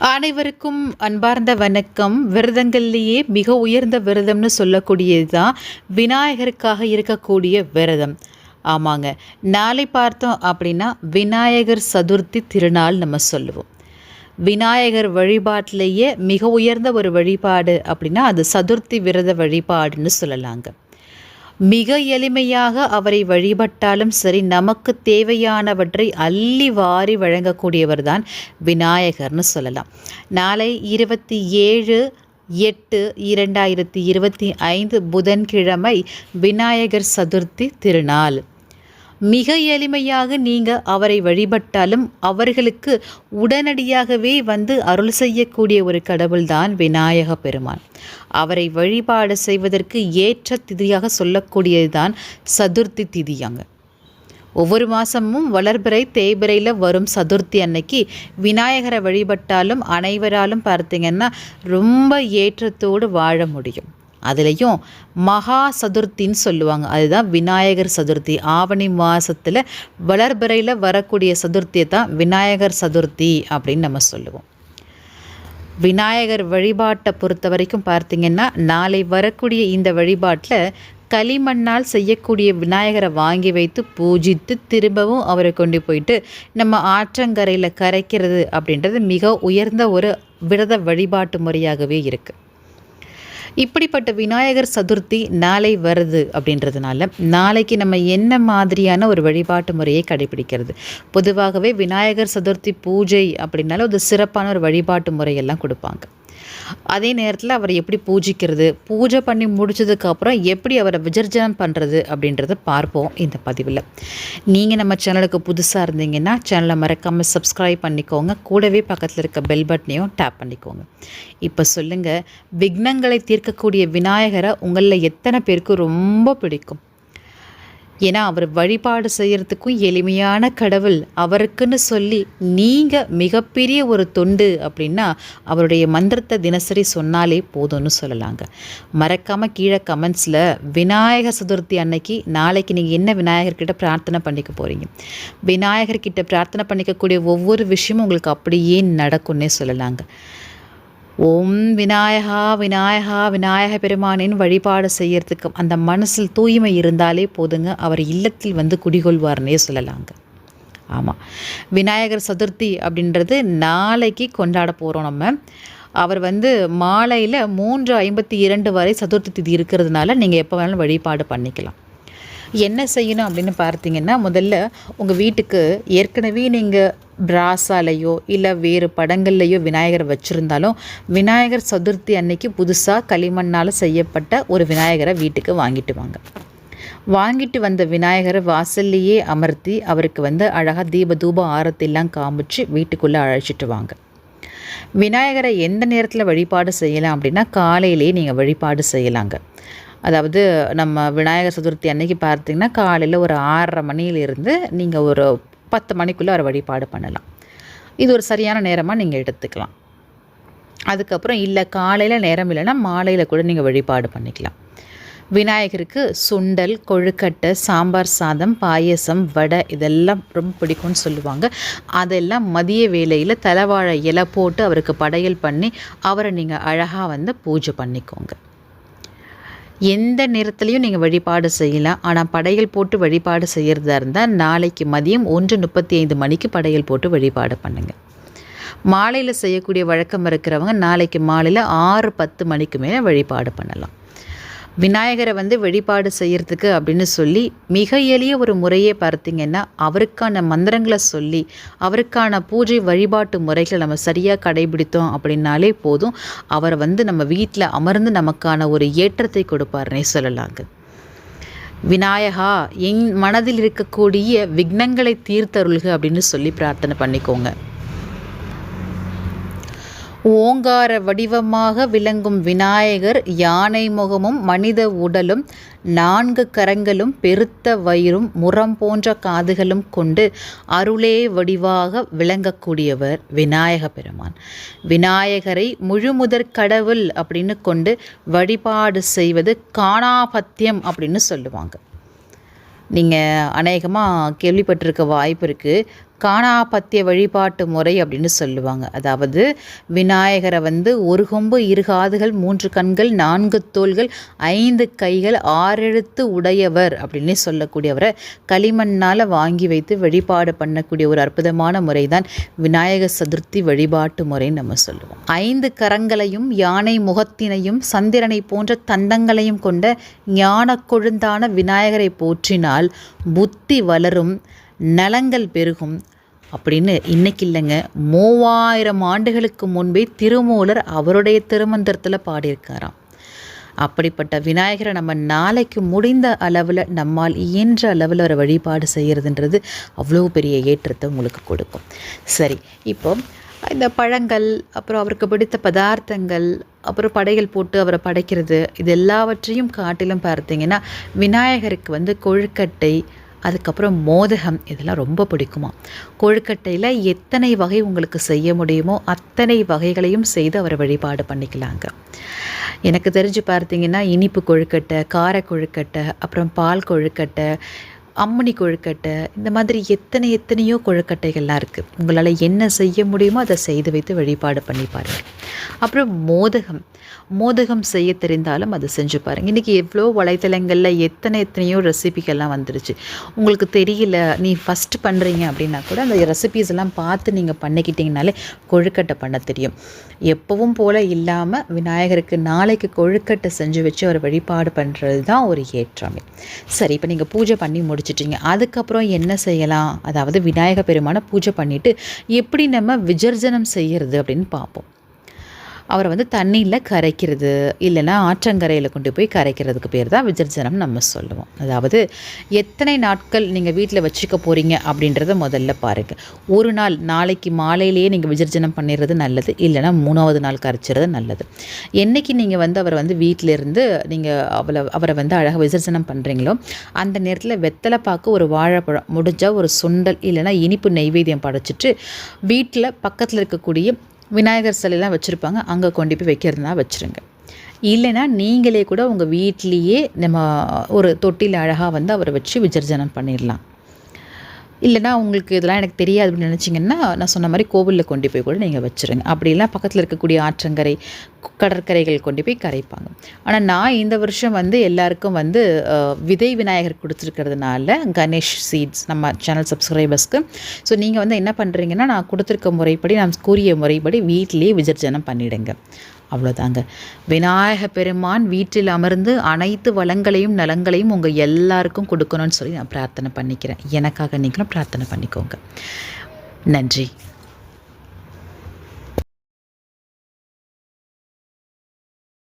அனைவருக்கும் அன்பார்ந்த வணக்கம். விரதங்கள்லேயே மிக உயர்ந்த விரதம்னு சொல்லக்கூடியது தான் விநாயகருக்காக இருக்கக்கூடிய விரதம். ஆமாங்க. நாளை பார்த்தோம் அப்படின்னா விநாயகர் சதுர்த்தி திருநாள் நம்ம சொல்லுவோம். விநாயகர் வழிபாட்டிலேயே மிக உயர்ந்த ஒரு வழிபாடு அப்படின்னா அது சதுர்த்தி விரத வழிபாடுன்னு சொல்லலாங்க. மிக எளிமையாக அவரை வழிபட்டாலும் சரி நமக்கு தேவையானவற்றை அள்ளி வாரி வழங்கக்கூடியவர் தான் விநாயகர்னு சொல்லலாம். நாளை இருபத்தி ஏழு எட்டு இரண்டாயிரத்தி இருபத்தி ஐந்து புதன்கிழமை விநாயகர் சதுர்த்தி திருநாள். மிக எளிமையாக நீங்கள் அவரை வழிபட்டாலும் அவர்களுக்கு உடனடியாகவே வந்து அருள் செய்யக்கூடிய ஒரு கடவுள்தான் விநாயக பெருமான். அவரை வழிபாடு செய்வதற்கு ஏற்ற திதியாக சொல்லக்கூடியது தான் சதுர்த்தி திதியாங்க. ஒவ்வொரு மாதமும் வளர்பிறை தேய்பிறையில் வரும் சதுர்த்தி அன்னைக்கு விநாயகரை வழிபட்டாலும் அனைவராலும் பார்த்தீங்கன்னா ரொம்ப ஏற்றத்தோடு வாழ முடியும். அதுலேயும் மகா சதுர்த்தின்னு சொல்லுவாங்க. அதுதான் விநாயகர் சதுர்த்தி. ஆவணி மாதத்தில் வளர்பிறையில் வரக்கூடிய சதுர்த்தியை தான் விநாயகர் சதுர்த்தி அப்படின்னு நம்ம சொல்லுவோம். விநாயகர் வழிபாட்டை பொறுத்த வரைக்கும் பார்த்திங்கன்னா நாளை வரக்கூடிய இந்த வழிபாட்டில் களிமண்ணால் செய்யக்கூடிய விநாயகரை வாங்கி வைத்து பூஜித்து திரும்பவும் அவரை கொண்டு போயிட்டு நம்ம ஆற்றங்கரையில் கரைக்கிறது அப்படின்றது மிக உயர்ந்த ஒரு விரத வழிபாட்டு முறையாகவே இருக்குது இப்படிப்பட்ட விநாயகர் சதுர்த்தி நாளை வருது அப்படின்றதுனால நாளைக்கு நம்ம என்ன மாதிரியான ஒரு வழிபாட்டு முறையை கடைபிடிக்கிறது? பொதுவாகவே விநாயகர் சதுர்த்தி பூஜை அப்படின்னாலும் அது சிறப்பான ஒரு வழிபாட்டு முறையெல்லாம் கொடுப்பாங்க. அதே நேரத்தில் அவரை எப்படி பூஜிக்கிறது பூஜை பண்ணி முடிச்சதுக்கப்புறம் எப்படி அவரை விசர்ஜனம் பண்ணுறது அப்படின்றத பார்ப்போம் இந்த பதிவில். நீங்கள் நம்ம சேனலுக்கு புதுசாக இருந்தீங்கன்னா சேனலை மறக்காமல் சப்ஸ்கிரைப் பண்ணிக்கோங்க. கூடவே பக்கத்தில் இருக்க பெல் பட்டனையும் டேப் பண்ணிக்கோங்க. இப்போ சொல்லுங்கள் விக்னங்களை தீர்க்கக்கூடிய விநாயகரை உங்களில் எத்தனை பேருக்கு ரொம்ப பிடிக்கும்? ஏன்னா அவர் வழிபாடு செய்கிறதுக்கும் எளிமையான கடவுள். அவருக்குன்னு சொல்லி நீங்கள் மிகப்பெரிய ஒரு தொண்டு அப்படின்னா அவருடைய மந்திரத்தை தினசரி சொன்னாலே போதும்னு சொல்லலாங்க. மறக்காமல் கீழே கமெண்ட்ஸில் விநாயகர் சதுர்த்தி அன்னைக்கு நாளைக்கு நீங்கள் என்ன விநாயகர்கிட்ட பிரார்த்தனை பண்ணிக்க போகிறீங்க விநாயகர்கிட்ட பிரார்த்தனை பண்ணிக்கக்கூடிய ஒவ்வொரு விஷயமும் உங்களுக்கு அப்படியே நடக்கும்னே சொல்லலாங்க. ஓம் விநாயகா விநாயகா விநாயக பெருமானின் வழிபாடு செய்யறதுக்கு அந்த மனசில் தூய்மை இருந்தாலே போதுங்க. அவர் இல்லத்தில் வந்து குடிகொள்வார்னே சொல்லலாங்க. ஆமாம் விநாயகர் சதுர்த்தி அப்படின்றது நாளைக்கு கொண்டாட போகிறோம் நம்ம. அவர் வந்து மாலையில் மூன்று ஐம்பத்தி இரண்டு வரை சதுர்த்தி திதி இருக்கிறதுனால நீங்கள் எப்போ வேணாலும் வழிபாடு பண்ணிக்கலாம். என்ன செய்யணும் அப்படின்னு பார்த்தீங்கன்னா முதல்ல உங்கள் வீட்டுக்கு ஏற்கனவே நீங்கள் பிராஸாலேயோ இல்லை வேறு படங்கள்லையோ விநாயகர் வச்சுருந்தாலும் விநாயகர் சதுர்த்தி அன்னைக்கு புதுசாக களிமண்ணால் செய்யப்பட்ட ஒரு விநாயகரை வீட்டுக்கு வாங்கிட்டு வாங்க. வாங்கிட்டு வந்த விநாயகரை வாசல்லையே அமர்த்தி அவருக்கு வந்து அழகாக தீப தூப ஆரத்திலாம் காமிச்சு வீட்டுக்குள்ளே அழைச்சிட்டு வாங்க. விநாயகரை எந்த நேரத்தில் வழிபாடு செய்யலாம் அப்படின்னா காலையிலேயே நீங்கள் வழிபாடு செய்யலாங்க. அதாவது நம்ம விநாயகர் சதுர்த்தி அன்னைக்கு பார்த்திங்கன்னா காலையில் ஒரு ஆறரை மணியிலிருந்து நீங்கள் ஒரு பத்து மணிக்குள்ளே அவரை வழிபாடு பண்ணலாம். இது ஒரு சரியான நேரமாக நீங்கள் எடுத்துக்கலாம். அதுக்கப்புறம் இல்லை காலையில் நேரம் இல்லைன்னா மாலையில் கூட நீங்கள் வழிபாடு பண்ணிக்கலாம். விநாயகருக்கு சுண்டல் கொழுக்கட்டை சாம்பார் சாதம் பாயசம் வடை இதெல்லாம் ரொம்ப பிடிக்கும்னு சொல்லுவாங்க. அதெல்லாம் மதிய வேலையில் தலைவாழை இலை போட்டு அவருக்கு படையல் பண்ணி அவரை நீங்கள் அழகாக வந்து பூஜை பண்ணிக்கோங்க. எந்த நேரத்துலையும் நீங்கள் வழிபாடு செய்யலாம். ஆனால் படையல் போட்டு வழிபாடு செய்கிறதா இருந்தால் நாளைக்கு மதியம் ஒன்று முப்பத்தி ஐந்து மணிக்கு படையல் போட்டு வழிபாடு பண்ணுங்கள் மாலையில் செய்யக்கூடிய வழக்கம் இருக்கிறவங்க நாளைக்கு மாலையில் ஆறு பத்து மணிக்கு மேலே வழிபாடு பண்ணலாம். விநாயகரை வந்து வழிபாடு செய்கிறதுக்கு அப்படின்னு சொல்லி மிக எளிய ஒரு முறையே பார்த்திங்கன்னா அவருக்கான மந்திரங்களை சொல்லி அவருக்கான பூஜை வழிபாட்டு முறைகளை நம்ம சரியாக கடைபிடித்தோம் அப்படின்னாலே போதும். அவரை வந்து நம்ம வீட்டில் அமர்ந்து நமக்கான ஒரு ஏற்றத்தை கொடுப்பார்னே சொல்லலாங்க. விநாயகா என் மனதில் இருக்கக்கூடிய விக்னங்களை தீர்த்தருள்க அப்படின்னு சொல்லி பிரார்த்தனை பண்ணிக்கோங்க. ஓங்கார வடிவமாக விளங்கும் விநாயகர் யானை முகமும் மனித உடலும் நான்கு கரங்களும் பெருத்த வயிறும் முரம் போன்ற காதுகளும் கொண்டு அருளே வடிவாக விளங்கக்கூடியவர் விநாயக பெருமான். விநாயகரை முழுமுதற் கடவுள் அப்படின்னு கொண்டு வழிபாடு செய்வது காணாபத்தியம் அப்படின்னு சொல்லுவாங்க. நீங்கள் அநேகமாக கேள்விப்பட்டிருக்க வாய்ப்பு இருக்குது காணாபத்திய வழிபாட்டு முறை அப்படின்னு சொல்லுவாங்க. அதாவது விநாயகரை வந்து ஒரு கொம்பு இரு காதுகள் மூன்று கண்கள் நான்கு தோள்கள் ஐந்து கைகள் ஆறெழுத்து உடையவர் அப்படின்னு சொல்லக்கூடியவரை களிமண்ணால் வாங்கி வைத்து வழிபாடு பண்ணக்கூடிய ஒரு அற்புதமான முறை தான் விநாயகர் சதுர்த்தி வழிபாட்டு முறைன்னு நம்ம சொல்லுவோம். ஐந்து கரங்களையும் யானை முகத்தினையும் சந்திரனை போன்ற தந்தங்களையும் கொண்ட ஞான கொழுந்தான விநாயகரை போற்றினால் புத்தி வளரும். நலங்கள் பெருகும் அப்படின்னு இன்னைக்கு இல்லைங்க. மூவாயிரம் ஆண்டுகளுக்கு முன்பே திருமூலர் அவருடைய திருமந்திரத்தில் பாடியிருக்காராம். அப்படிப்பட்ட விநாயகரை நம்ம நாளைக்கு முடிந்த அளவில் நம்மால் இயன்ற அளவில் ஒரு வழிபாடு செய்கிறதுன்றது அவ்வளோ பெரிய ஏற்றத்தை உங்களுக்கு கொடுக்கும். சரி இப்போ இந்த பழங்கள் அப்புறம் அவருக்கு பிடித்த பதார்த்தங்கள் அப்புறம் படைகள் போட்டு அவரை படைக்கிறது இது எல்லாவற்றையும் காட்டிலும் பார்த்தீங்கன்னா விநாயகருக்கு வந்து கொழுக்கட்டை அதுக்கப்புறம் மோதகம் இதெல்லாம் ரொம்ப பிடிக்குமா? கொழுக்கட்டையில் எத்தனை வகை உங்களுக்கு செய்ய முடியுமோ அத்தனை வகைகளையும் செய்து அவரை வழிபாடு பண்ணிக்கலாங்க. எனக்கு தெரிஞ்சு பார்த்தீங்கன்னா இனிப்பு கொழுக்கட்டை கார கொழுக்கட்டை அப்புறம் பால் கொழுக்கட்டை அம்மணி கொழுக்கட்டை இந்த மாதிரி எத்தனை எத்தனையோ கொழுக்கட்டைகள்லாம் இருக்குது உங்களால் என்ன செய்ய முடியுமோ அதை செய்து வைத்து வழிபாடு பண்ணி பாருங்கள் அப்புறம் மோதகம். மோதகம் செய்ய தெரிந்தாலும் அதை செஞ்சு பாருங்கள் இன்றைக்கி எவ்வளோ வலைத்தளங்களில் எத்தனை எத்தனையோ ரெசிபிகள்லாம் வந்துருச்சு. உங்களுக்கு தெரியல நீ ஃபஸ்ட்டு பண்ணுறீங்க அப்படின்னா கூட அந்த ரெசிபிஸ் எல்லாம் பார்த்து நீங்கள் பண்ணிக்கிட்டிங்கனாலே கொழுக்கட்டை பண்ண தெரியும். எப்பவும் போல் இல்லாமல் விநாயகருக்கு நாளைக்கு கொழுக்கட்டை செஞ்சு வச்சு அவர் வழிபாடு பண்ணுறது தான் ஒரு ஏற்றமே. சரி இப்போ நீங்கள் பூஜை பண்ணி முடிச்சு முடிச்சிட்டிங்க அதுக்கப்புறம் என்ன செய்யலாம்? அதாவது விநாயகர் பெருமானை பூஜை பண்ணிவிட்டு எப்படி நம்ம விஜர்ஜனம் செய்கிறது அப்படின்னு பார்ப்போம். அவரை வந்து தண்ணியில் கரைக்கிறது இல்லைன்னா ஆற்றங்கரையில் கொண்டு போய் கரைக்கிறதுக்கு பேர் தான் விஜர்ஜனம் நம்ம சொல்லுவோம். அதாவது எத்தனை நாட்கள் நீங்கள் வீட்டில் வச்சுக்க போகிறீங்க அப்படின்றத முதல்ல பாருங்கள் ஒரு நாள் நாளைக்கு மாலையிலேயே நீங்கள் விஜர்ஜனம் பண்ணிடுறது நல்லது இல்லைனா மூணாவது நாள் கரைச்சிறது நல்லது. என்றைக்கு நீங்கள் வந்து அவரை வந்து வீட்டிலேருந்து நீங்கள் அவளை அவரை வந்து அழகாக விசர்ஜனம் பண்ணுறீங்களோ அந்த நேரத்தில் வெத்தலை பார்க்க ஒரு வாழைப்பழம் முடிஞ்சால் ஒரு சுண்டல் இல்லைனா இனிப்பு நெய்வேத்தியம் படைச்சிட்டு வீட்டில் பக்கத்தில் இருக்கக்கூடிய விநாயகர் சிலையெல்லாம் வச்சுருப்பாங்க. அங்கே கொண்டு போய் வைக்கிறதுனா வச்சுருங்க. இல்லைன்னா நீங்களே கூட உங்கள் வீட்லேயே நம்ம ஒரு தொட்டியில் அழகாக வந்து அவரை வச்சு விசர்ஜனம் பண்ணிடலாம் இல்லைனா உங்களுக்கு இதெல்லாம் எனக்கு தெரியாது அப்படின்னு நினச்சிங்கன்னா நான் சொன்ன மாதிரி கோவிலில் கொண்டு போய் கூட நீங்கள் வச்சுருங்க. அப்படிலாம் பக்கத்தில் இருக்கக்கூடிய ஆற்றங்கரை கடற்கரைகள் கொண்டு போய் கரைப்பாங்க. ஆனால் நான் இந்த வருஷம் வந்து எல்லாருக்கும் வந்து விதை விநாயகர் கொடுத்துருக்கிறதுனால கணேஷ் சீட்ஸ் நம்ம சேனல் சப்ஸ்கிரைபர்ஸ்க்கு ஸோ நீங்கள் வந்து என்ன பண்ணுறீங்கன்னா நான் கொடுத்துருக்க முறைப்படி நான் கூறிய முறைப்படி வீட்டிலேயே விசர்ஜனம் பண்ணிவிடுங்க அவ்வளோதாங்க விநாயக பெருமான் வீட்டில் அமர்ந்து அனைத்து வளங்களையும் நலங்களையும் உங்கள் எல்லாருக்கும் கொடுக்கணும்னு சொல்லி நான் பிரார்த்தனை பண்ணிக்கிறேன். எனக்காக நீங்களும் பிரார்த்தனை பண்ணிக்கோங்க. நன்றி.